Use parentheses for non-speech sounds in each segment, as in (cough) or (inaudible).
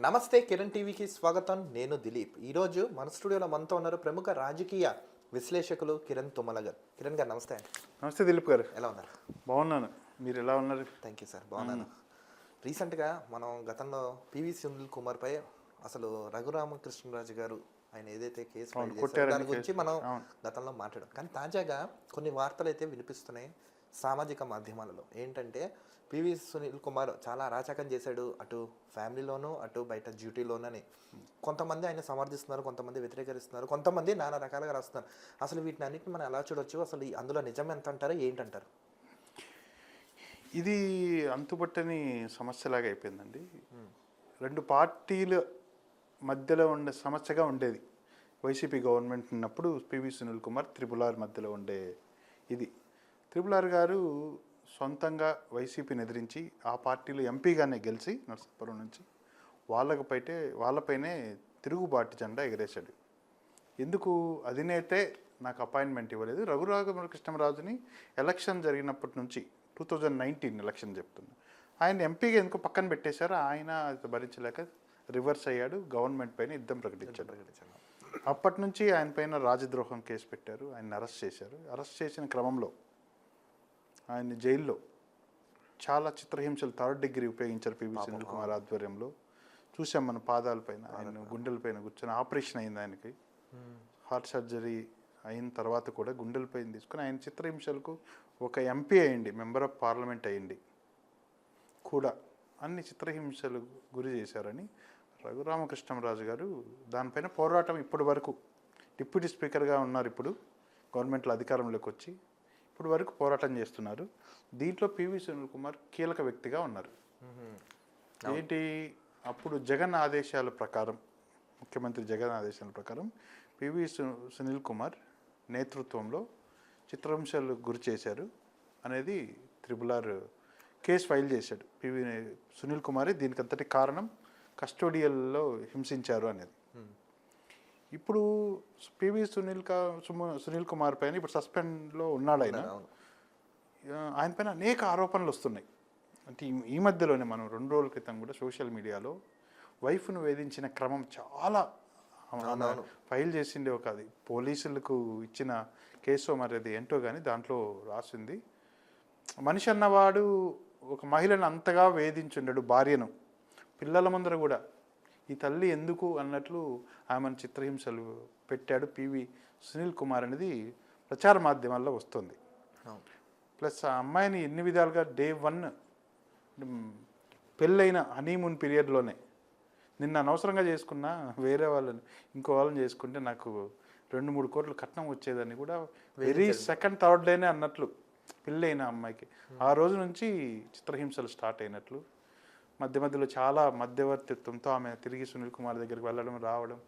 నమస్తే కిరణ్ టీవీకి స్వాగతం. నేను దిలీప్. ఈరోజు మన స్టూడియోలో మనతో ఉన్నారు ప్రముఖ రాజకీయ విశ్లేషకులు కిరణ్ తుమ్మల గారు కిరణ్ గారు నమస్తే అండి. నమస్తే దిలీప్ గారు. ఎలా ఉన్నారు? బాగున్నాను. మీరు ఎలా ఉన్నారు? థ్యాంక్ యూ సార్ బాగున్నాను. రీసెంట్గా మనం గతంలో పివి సునీల్ కుమార్ పై అసలు రఘురామకృష్ణరాజు గారు ఆయన ఏదైతే కేసు దాని గురించి. మనం. గతంలో మాట్లాడాం. కానీ తాజాగా కొన్ని వార్తలు అయితే వినిపిస్తున్నాయి. సామాజిక మాధ్యమాలలో. ఏంటంటే పివి సునీల్ కుమార్ చాలా అరాచకం చేశాడు. అటు ఫ్యామిలీలోనూ అటు బయట డ్యూటీలోనని. కొంతమంది ఆయన సమర్థిస్తున్నారు కొంతమంది వ్యతిరేకరిస్తున్నారు కొంతమంది నానా రకాలుగా రాస్తున్నారు. అసలు వీటిని అన్నిటిని మనం ఎలా చూడొచ్చు? అసలు అందులో నిజం ఎంత అంటారు ఏంటంటారు? ఇది అంతుపట్టని సమస్యలాగా అయిపోయిందండి. రెండు పార్టీల మధ్యలో ఉండే సమస్యగా ఉండేది. వైసీపీ గవర్నమెంట్ ఉన్నప్పుడు PV Sunil Kumar triple R మధ్యలో ఉండే ఇది. త్రిపుల్ ఆర్ గారు సొంతంగా వైసీపీని ఎదిరించి ఆ పార్టీలో ఎంపీగానే గెలిచి నరసాపురం నుంచి వాళ్ళకు పైతే వాళ్ళపైనే తిరుగుబాటు జెండా ఎగరేశాడు. ఎందుకు? అధినేతే నాకు అపాయింట్మెంట్ ఇవ్వలేదు. రఘురామకృష్ణరాజుని ఎలక్షన్ జరిగినప్పటి నుంచి టూ థౌజండ్ నైన్టీన్ ఎలక్షన్ చెప్తున్నా. ఆయన ఎంపీగా ఎందుకు పక్కన పెట్టేశారు? ఆయన భరించలేక రివర్స్ అయ్యాడు. గవర్నమెంట్ పైన యుద్ధం ప్రకటించాడు. అప్పటి నుంచి ఆయన పైన రాజద్రోహం కేసు పెట్టారు. ఆయన అరెస్ట్ చేశారు. అరెస్ట్ చేసిన క్రమంలో ఆయన జైల్లో చాలా చిత్రహింసలు థర్డ్ డిగ్రీ ఉపయోగించారు పివి సునీల్ కుమార్ ఆధ్వర్యంలో. చూసాం మన పాదాలపైన ఆయన గుండెలపైన కూర్చొని ఆపరేషన్ అయింది ఆయనకి. హార్ట్ సర్జరీ అయిన తర్వాత కూడా గుండెలపైన తీసుకుని ఆయన చిత్రహింసలకు ఒక ఎంపీ అయ్యండి మెంబర్ ఆఫ్ పార్లమెంట్ అయ్యండి కూడా అన్ని చిత్రహింసలు గురి చేశారని రఘురామకృష్ణరాజు గారు దానిపైన పోరాటం ఇప్పటి వరకు. డిప్యూటీ స్పీకర్గా ఉన్నారు ఇప్పుడు గవర్నమెంట్లో అధికారంలోకి వచ్చి. ఇప్పుడు వరకు పోరాటం చేస్తున్నారు. దీంట్లో పివి సునీల్ కుమార్ కీలక వ్యక్తిగా ఉన్నారు. ఏంటి? అప్పుడు జగన్ ఆదేశాల ప్రకారం ముఖ్యమంత్రి జగన్ ఆదేశాల ప్రకారం పివి సునీల్ కుమార్ నేతృత్వంలో చిత్రహింసలు గురి చేశారు అనేది త్రిబుల్ ఆర్ కేసు ఫైల్ చేశాడు. పివి సునీల్ కుమారే దీనికి అంతటి కారణం కస్టోడియల్లో హింసించారు అనేది. ఇప్పుడు పివి సునీల్ సునీల్ కుమార్ పైన ఇప్పుడు సస్పెండ్లో ఉన్నాడు ఆయన ఆయన పైన అనేక ఆరోపణలు వస్తున్నాయి. అంటే ఈ- మధ్యలోనే మనం రెండు రోజుల క్రితం కూడా సోషల్ మీడియాలో వైఫ్ను వేధించిన క్రమం చాలా ఫైల్ చేసిండే ఒక అది. పోలీసులకు ఇచ్చిన కేసు మరి అది ఏంటో కానీ దాంట్లో రాసింది. మనిషి అన్నవాడు ఒక మహిళను అంతగా వేధించుండడు భార్యను. పిల్లల ముందర కూడా. ఈ తల్లి ఎందుకు అన్నట్లు ఆమెను చిత్రహింసలు పెట్టాడు పివి సునీల్ కుమార్ అనేది ప్రచార మాధ్యమాల్లో వస్తుంది. ప్లస్ ఆ అమ్మాయిని ఎన్ని విధాలుగా డే వన్ పెళ్ళైన హనీమూన్ పీరియడ్లోనే నిన్న అనవసరంగా చేసుకున్నా వేరే వాళ్ళని ఇంకో వాళ్ళని చేసుకుంటే నాకు రెండు మూడు కోట్లు కట్నం వచ్చేదని కూడా వెరీ సెకండ్ థర్డ్ డేనే అన్నట్లు పెళ్ళైన అమ్మాయికి. ఆ రోజు నుంచి చిత్రహింసలు స్టార్ట్ అయినట్లు మధ్య మధ్యలో చాలా మధ్యవర్తిత్వంతో ఆమె తిరిగి సునీల్ కుమార్ దగ్గరికి వెళ్ళడం రావడం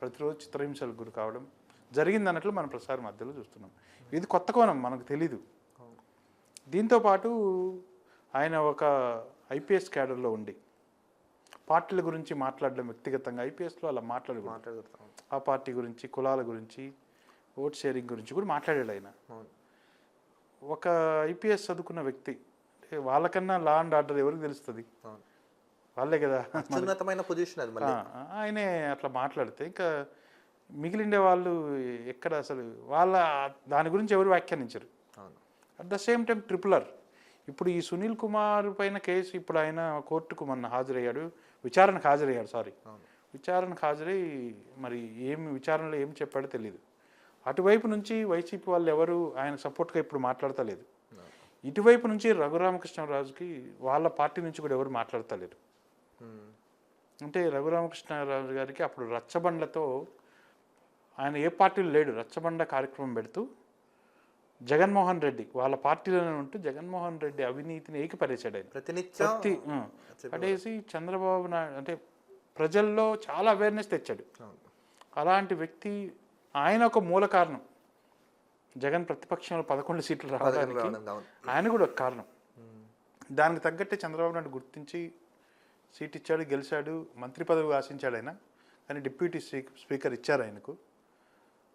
ప్రతిరోజు చిత్రహింసలకు గురి కావడం జరిగింది అన్నట్లు మనం ప్రసార మధ్యలో చూస్తున్నాం. ఇది కొత్త కోణం మనకు తెలీదు. దీంతో పాటు ఆయన ఒక ఐపీఎస్ క్యాడర్లో ఉండి పార్టీల గురించి మాట్లాడడం వ్యక్తిగతంగా ఐపీఎస్లో అలా మాట్లాడకూడదు. మాట్లాడుతాం. ఆ పార్టీ గురించి కులాల గురించి ఓట్ షేరింగ్ గురించి కూడా మాట్లాడాడు ఆయన. ఒక ఐపీఎస్ చదువుకున్న వ్యక్తి వాళ్ళకన్నా లా అండ్ ఆర్డర్ ఎవరికి తెలుస్తుంది? వాళ్ళే కదా (laughs) అత్యున్నతమైన పొజిషన్ అది మళ్ళీ. ఆయనే అట్లా మాట్లాడితే ఇంకా మిగిలిండే వాళ్ళు ఎక్కడ అసలు వాళ్ళ దాని గురించి ఎవరు వ్యాఖ్యానించరు. At the same time triple R ఇప్పుడు ఈ సునీల్ కుమార్ పైన కేసు ఇప్పుడు ఆయన కోర్టుకు మొన్న హాజరయ్యాడు విచారణకు హాజరయ్యాడు సారీ విచారణకు హాజరై మరి ఏమి విచారణలో ఏం చెప్పాడో తెలియదు అటువైపు నుంచి వైసీపీ వాళ్ళు ఎవరు ఆయన సపోర్ట్గా ఇప్పుడు మాట్లాడతలేదు. ఇటువైపు నుంచి రఘురామకృష్ణరాజుకి వాళ్ళ పార్టీ నుంచి కూడా ఎవరు మాట్లాడతలేరు. అంటే రఘురామకృష్ణరాజు గారికి అప్పుడు రచ్చబండతో ఆయన ఏ పార్టీలో లేడు రచ్చబండ కార్యక్రమం పెడుతూ జగన్మోహన్ రెడ్డి వాళ్ళ పార్టీలోనే ఉంటూ జగన్మోహన్ రెడ్డి అవినీతిని ఏకిపరేశాడు ఆయన. ప్రతినిత్యం పడేసి చంద్రబాబు నాయుడు అంటే ప్రజల్లో చాలా అవేర్నెస్ తెచ్చాడు. అలాంటి వ్యక్తి ఆయన ఒక మూల కారణం. జగన్ ప్రతిపక్షంలో పదకొండు సీట్లు రావడానికి ఆయన కూడా ఒక కారణం. దానికి తగ్గట్టే చంద్రబాబు నాయుడు గుర్తించి సీట్ ఇచ్చాడు గెలిచాడు మంత్రి పదవి ఆశించాడు ఆయన. కానీ డిప్యూటీ స్పీ- స్పీకర్ ఇచ్చారు ఆయనకు.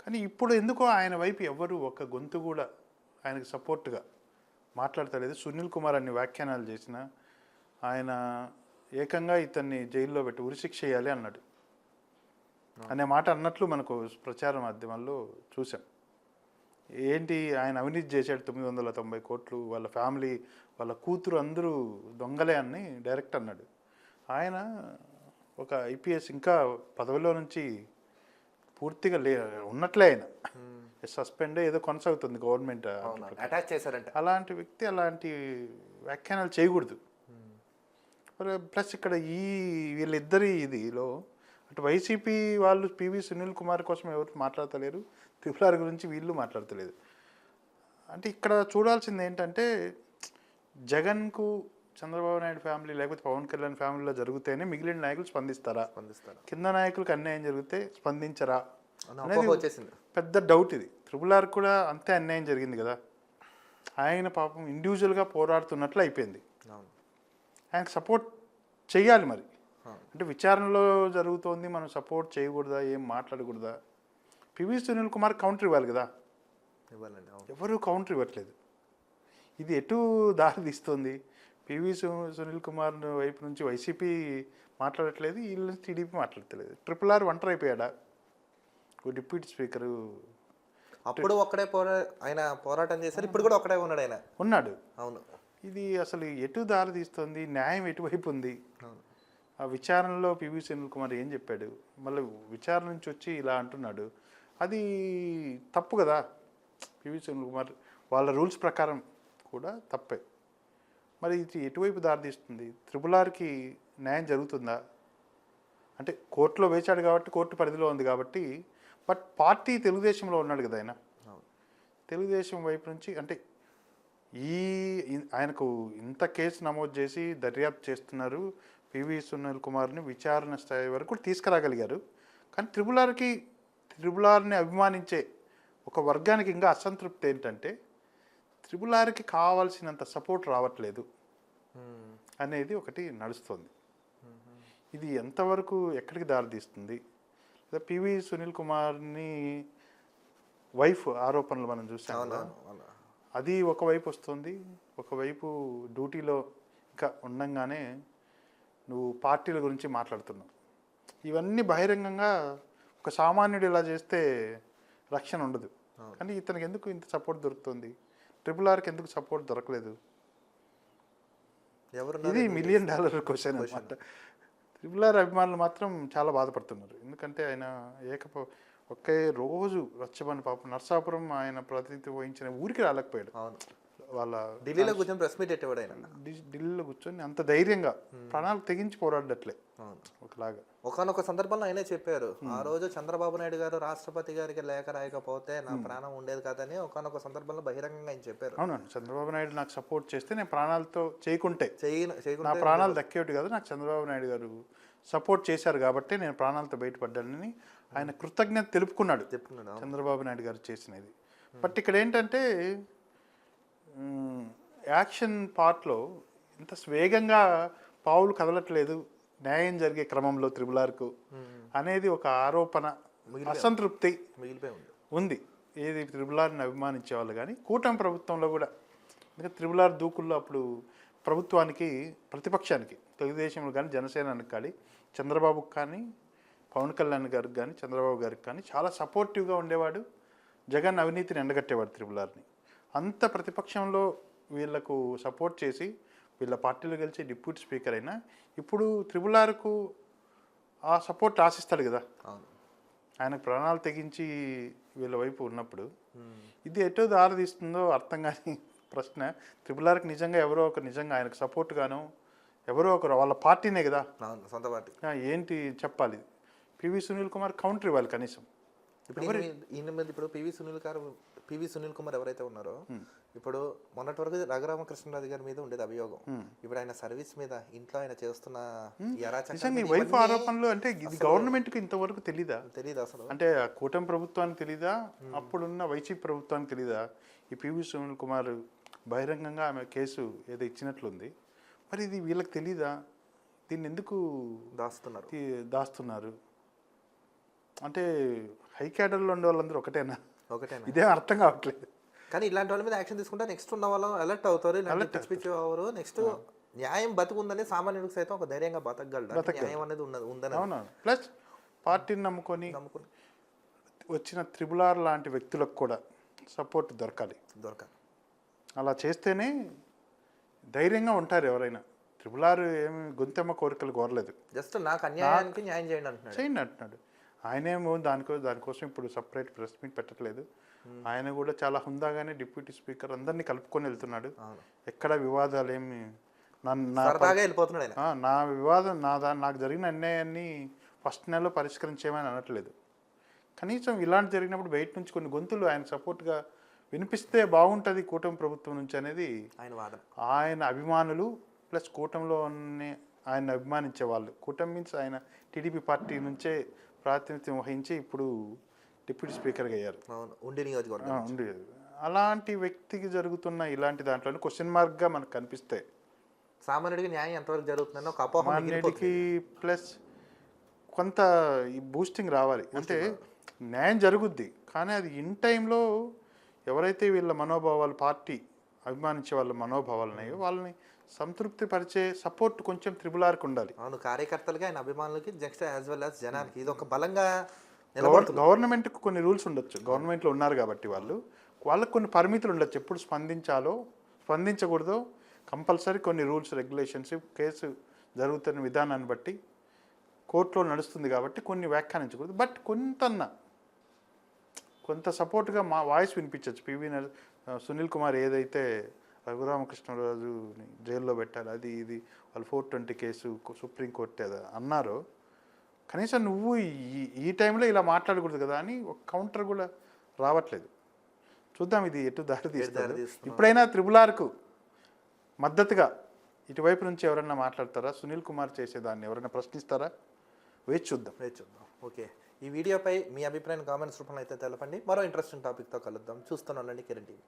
కానీ ఇప్పుడు ఎందుకో ఆయన వైపు ఎవ్వరు ఒక గొంతు కూడా ఆయనకు సపోర్ట్గా మాట్లాడతలేదు. సునీల్ కుమార్ అన్ని వ్యాఖ్యానాలు చేసిన ఆయన ఏకంగా ఇతన్ని జైల్లో పెట్టి ఉరిశిక్ష చేయాలి అన్నాడు. అనే మాట అన్నట్లు మనకు ప్రచార మాధ్యమాల్లో చూసాం ఏంటి ఆయన అవినీతి చేశాడు తొమ్మిది వందల తొంభై కోట్లు వాళ్ళ ఫ్యామిలీ వాళ్ళ కూతురు అందరూ దొంగలే అని డైరెక్ట్ అన్నాడు. ఆయన ఒక ఐపీఎస్ ఇంకా పదవిలో నుంచి పూర్తిగా లే ఉన్నట్లే ఆయన. సస్పెండ్ ఏదో కొనసాగుతుంది గవర్నమెంట్ అటాచ్ చేశారంట. అలాంటి వ్యక్తి అలాంటి వ్యాఖ్యానాలు చేయకూడదు. మరి ప్లస్ ఇక్కడ ఈ వీళ్ళిద్దరి ఇదిలో అటు వైసీపీ వాళ్ళు పివి సునీల్ కుమార్ కోసం ఎవరు మాట్లాడతలేరు త్రిపులార్ గురించి వీళ్ళు మాట్లాడతలేదు. అంటే ఇక్కడ చూడాల్సింది ఏంటంటే జగన్కు చంద్రబాబు నాయుడు ఫ్యామిలీ లేకపోతే పవన్ కళ్యాణ్ ఫ్యామిలీలో జరిగితేనే మిగిలిన నాయకులు స్పందిస్తారా? స్పందిస్తారు? కింద నాయకులకు అన్యాయం జరిగితే స్పందించరా? వచ్చేసింది. పెద్ద డౌట్ ఇది. త్రిపుల్ ఆర్ కూడా అంతే అన్యాయం జరిగింది కదా. ఆయన పాపం ఇండివిజువల్గా పోరాడుతున్నట్లు అయిపోయింది. ఆయనకు సపోర్ట్ చెయ్యాలి మరి. అంటే విచారణలో జరుగుతోంది మనం సపోర్ట్ చేయకూడదా ఏం మాట్లాడకూడదా? పివి సునీల్ కుమార్ కౌంటర్ ఇవ్వాలి కదా. ఇవ్వాలండి ఎవరు కౌంటర్ ఇవ్వట్లేదు. ఇది ఎటు దారి తీస్తుంది? పివి సునీల్ కుమార్ వైపు నుంచి వైసీపీ మాట్లాడట్లేదు వీళ్ళ నుంచి టీడీపీ మాట్లాడట్లేదు. ట్రిపుల్ ఆర్ ఒంటరి అయిపోయాడా? ఓ డిప్యూటీ స్పీకరు. అప్పుడు ఒక్కడే పోరా ఆయన పోరాటం చేశారు ఇప్పుడు కూడా ఒక్కడే ఉన్నాడు ఆయన. ఉన్నాడు. అవును. ఇది అసలు ఎటు దారి తీస్తుంది న్యాయం ఎటువైపు ఉంది? ఆ విచారణలో పివి సునీల్ కుమార్ ఏం చెప్పాడు? మళ్ళీ విచారణ నుంచి వచ్చి ఇలా అంటున్నాడు. అది తప్పు కదా? పివి సునీల్ కుమార్ వాళ్ళ రూల్స్ ప్రకారం కూడా తప్పే. మరి ఇది ఎటువైపు దారి తీస్తుంది త్రిపుల్ ఆర్కి న్యాయం జరుగుతుందా? అంటే కోర్టులో వేచాడు కాబట్టి కోర్టు పరిధిలో ఉంది కాబట్టి బట్ పార్టీ తెలుగుదేశంలో ఉన్నాడు కదా ఆయన. తెలుగుదేశం వైపు నుంచి అంటే ఈ ఆయనకు ఇంత కేసు నమోదు చేసి దర్యాప్తు చేస్తున్నారు పివి సునీల్ కుమార్ని విచారణ స్థాయి వరకు తీసుకురాగలిగారు. కానీ త్రిపులార్కి త్రిపులార్ని అభిమానించే ఒక వర్గానికి ఇంకా అసంతృప్తి ఏంటంటే త్రిపులార్కి కావాల్సినంత సపోర్ట్ రావట్లేదు. అనేది ఒకటి నడుస్తుంది. ఇది ఎంతవరకు ఎక్కడికి దారితీస్తుంది లేదా పివి సునీల్ కుమార్ని వైఫ్ ఆరోపణలు మనం చూసాం అది ఒకవైపు వస్తుంది ఒకవైపు డ్యూటీలో ఇంకా ఉండంగానే నువ్వు పార్టీల గురించి మాట్లాడుతున్నావు. ఇవన్నీ బహిరంగంగా ఒక సామాన్యుడు ఇలా చేస్తే రక్షణ ఉండదు. కానీ ఇతనికి ఎందుకు ఇంత సపోర్ట్ దొరుకుతుంది? ట్రిపుల్ ఆర్కి ఎందుకు సపోర్ట్ దొరకలేదు? ఎవరు ఇది మిలియన్ డాలర్ క్వశ్చన్ అనమాట ట్రిపుల్ ఆర్ అభిమానులు మాత్రం చాలా బాధపడుతున్నారు. ఎందుకంటే ఆయన ఏకపో ఒకే రోజు రచ్చబండి పాపం నర్సాపురం ఆయన ప్రతినిధి వహించిన ఊరికి రాలేకపోయాడు. అవును. వాళ్ళ ఢిల్లీలో కూర్చొని ప్రెస్ మీట్ పెట్టేవాడు ఆయన. ఢిల్లీలో కూర్చొని అంత ధైర్యంగా ప్రాణాలు తెగించి పోరాడట్లే ఒకలాగా. ఒకనొక సందర్భంలో ఆయనే చెప్పారు ఆ రోజు చంద్రబాబు నాయుడు గారు రాష్ట్రపతి గారికి లేఖ రాయకపోతే నా ప్రాణం ఉండేది కాదని ఒకనొక సందర్భంలో బహిరంగంగా ఆయన చెప్పారు. అవునండి. చంద్రబాబు నాయుడు నాకు సపోర్ట్ చేస్తే నేను ప్రాణాలతో చేయకుంటే చేయి నా ప్రాణాలు దక్కేవి కాదు నాకు చంద్రబాబు నాయుడు గారు సపోర్ట్ చేశారు కాబట్టి నేను ప్రాణాలతో బయటపడ్డానని ఆయన కృతజ్ఞత తెలుపుకున్నాడు. చంద్రబాబు నాయుడు గారు చేసినది. బట్ ఇక్కడ ఏంటంటే యాక్షన్ పార్ట్లో ఇంత వేగంగా పావులు కదలట్లేదు న్యాయం జరిగే క్రమంలో త్రిబులార్కు అనేది ఒక ఆరోపణ అసంతృప్తి ఉంది. ఏది త్రిబులార్ని అభిమానించే వాళ్ళు కానీ కూటమి ప్రభుత్వంలో కూడా. ఎందుకంటే త్రిబులార్ దూకుల్లో అప్పుడు ప్రభుత్వానికి ప్రతిపక్షానికి తెలుగుదేశంలో కానీ జనసేనకి కానీ చంద్రబాబుకి కానీ పవన్ కళ్యాణ్ గారికి కానీ చంద్రబాబు గారికి కానీ చాలా సపోర్టివ్గా ఉండేవాడు. జగన్ అవినీతిని ఎండగట్టేవాడు త్రిబులార్ని అంత ప్రతిపక్షంలో వీళ్ళకు సపోర్ట్ చేసి వీళ్ళ పార్టీలో గెలిచి డిప్యూటీ స్పీకర్ అయినా ఇప్పుడు త్రిబులార్కు ఆ సపోర్ట్ ఆశిస్తాడు కదా. ఆయనకు ప్రాణాలు తెగించి వీళ్ళ వైపు ఉన్నప్పుడు ఇది ఎటో దారి తీస్తుందో అర్థం కాని ప్రశ్న. త్రిపుల్ ఆర్కి నిజంగా ఎవరో ఒక నిజంగా ఆయనకు సపోర్ట్ గాను ఎవరో ఒకరు వాళ్ళ పార్టీనే కదా. సొంత పార్టీ. ఏంటి చెప్పాలి? పివి సునీల్ కుమార్ కౌంటర్ ఇవ్వాలి కనీసం. ఇప్పుడు ఈయన మీద ఇప్పుడు పివి సునీల్ గారు పివి సునీల్ కుమార్ ఎవరైతే ఉన్నారో ఇప్పుడు మొన్నటి వరకు రఘురామకృష్ణరాజు గారి మీద ఉండేది అభియోగం. ఇప్పుడు ఆయన సర్వీస్ మీద ఇంట్లో ఆయన చేస్తున్న మీద వైఫ్ ఆరోపణలు అంటే ఇది గవర్నమెంట్కి ఇంతవరకు తెలీదా? తెలియదు అసలు. అంటే కూటమి ప్రభుత్వానికి తెలీదా? అప్పుడున్న వైసీపీ ప్రభుత్వానికి తెలీదా? ఈ పివి సునీల్ కుమార్ బహిరంగంగా ఆమె కేసు ఏదో ఇచ్చినట్లుంది. మరి ఇది వీళ్ళకి తెలీదా? దీన్ని ఎందుకు దాస్తున్నారు? దాస్తున్నారు? అంటే హై క్యాడర్లో ఉండే వాళ్ళందరూ ఒకటేనా? ఒకటేనా? ఇదేం అర్థం కావట్లేదు. కానీ ఇలాంటి వాళ్ళ మీద యాక్షన్ తీసుకుంటే నెక్స్ట్ ఉన్న వాళ్ళు అలర్ట్ అవుతారు ఇలాంటి పిచ్చి పిచ్చి అవరు నెక్స్ట్ న్యాయం బతుకుందని సామాన్యుడికి సైతం ఒక ధైర్యంగా బతకగలడు న్యాయం అనేది ఉన్నది ఉందని ప్లస్ పార్టీని నమ్ముకొని నమ్ముకుని వచ్చిన త్రిబులార్ లాంటి వ్యక్తులకు కూడా సపోర్ట్ దొరకాలి. దొరకాలి. అలా చేస్తేనే ధైర్యంగా ఉంటారు ఎవరైనా. త్రిబులార్ ఏమి గొంతెమ్మ కోరికలు కోరలేదు. జస్ట్ నాకు అన్యాయానికి న్యాయం చేయండి అంటున్నాడు. చేయండి అంటున్నాడు. ఆయనేమో దానికో దానికోసం ఇప్పుడు సపరేట్ ప్రెస్ మీట్ పెట్టట్లేదు. ఆయన కూడా చాలా హుందాగానే డిప్యూటీ స్పీకర్ అందరినీ కలుపుకొని వెళ్తున్నాడు. ఎక్కడ వివాదాలు ఏమి వెళ్ళిపోతున్నాడు నా వివాదం నా దా నాకు జరిగిన అన్యాయాన్ని ఫస్ట్ నెలలో పరిష్కరించేమని అనట్లేదు. కనీసం ఇలాంటి జరిగినప్పుడు బయట నుంచి కొన్ని గొంతులు ఆయన సపోర్ట్గా వినిపిస్తే బాగుంటుంది కూటమి ప్రభుత్వం నుంచి అనేది ఆయన వాదన ఆయన అభిమానులు ప్లస్ కూటమిలో ఉన్న ఆయన అభిమానించే వాళ్ళు. కూటమి మీన్స్ ఆయన టీడీపీ పార్టీ నుంచే ప్రాతినిధ్యం వహించి ఇప్పుడు డిప్యూటీ స్పీకర్గా అయ్యారు. ఉండి నియోజకవర్గం ఉండేది అలాంటి వ్యక్తికి జరుగుతున్న ఇలాంటి దాంట్లో క్వశ్చన్ మార్క్గా మనకు కనిపిస్తాయి సామాన్యుడికి న్యాయం ఎంతవరకు జరుగుతుందని ఒక ప్లస్ కొంత ఈ బూస్టింగ్ రావాలి. అంటే న్యాయం జరుగుద్ది. కానీ అది ఇన్ టైంలో ఎవరైతే వీళ్ళ మనోభావాలు పార్టీ అభిమానించే వాళ్ళ మనోభావాలు ఉన్నాయో వాళ్ళని సంతృప్తి పరిచే సపోర్ట్ కొంచెం త్రిబుల్ ఆర్కి ఉండాలి. అవును కార్యకర్తలకి ఆయన అభిమానులకి నెక్స్ట్ యాజ్ వెల్ యాజ్ జనానికి ఇది ఒక బలంగా గవర్నమెంట్కి కొన్ని రూల్స్ ఉండొచ్చు. గవర్నమెంట్లో ఉన్నారు కాబట్టి వాళ్ళు. వాళ్ళకి కొన్ని పరిమితులు ఉండొచ్చు. ఎప్పుడు స్పందించాలో స్పందించకూడదో కంపల్సరీ కొన్ని రూల్స్ రెగ్యులేషన్స్ కేసు జరుగుతున్న విధానాన్ని బట్టి కోర్టులో నడుస్తుంది కాబట్టి కొన్ని వ్యాఖ్యానించకూడదు. బట్ కొంతన్న కొంత సపోర్ట్గా మా వాయిస్ వినిపించవచ్చు పివి సునీల్ కుమార్ ఏదైతే రఘురామకృష్ణరాజుని జైల్లో పెట్టాలి అది ఇది వాళ్ళు ఫోర్ ట్వంటీ కేసు సుప్రీంకోర్టు ఏదో అన్నారో కనీసం నువ్వు ఈ ఈ టైంలో ఇలా మాట్లాడకూడదు కదా అని ఒక కౌంటర్ కూడా రావట్లేదు. చూద్దాం ఇది ఎటు దారి దారితీస్తుందో. ఇప్పుడైనా త్రిబుల్ ఆర్కు మద్దతుగా ఇటువైపు నుంచి ఎవరైనా మాట్లాడతారా? సునీల్ కుమార్ చేసేదాన్ని ఎవరైనా ప్రశ్నిస్తారా? వేచి చూద్దాం. వేచి చూద్దాం. ఓకే. ఈ వీడియోపై మీ అభిప్రాయం కామెంట్స్ రూపంలో అయితే తెలపండి. మరో ఇంట్రెస్టింగ్ టాపిక్తో కలుద్దాం. చూస్తూనే ఉండండి కిరణ్ టీవీ.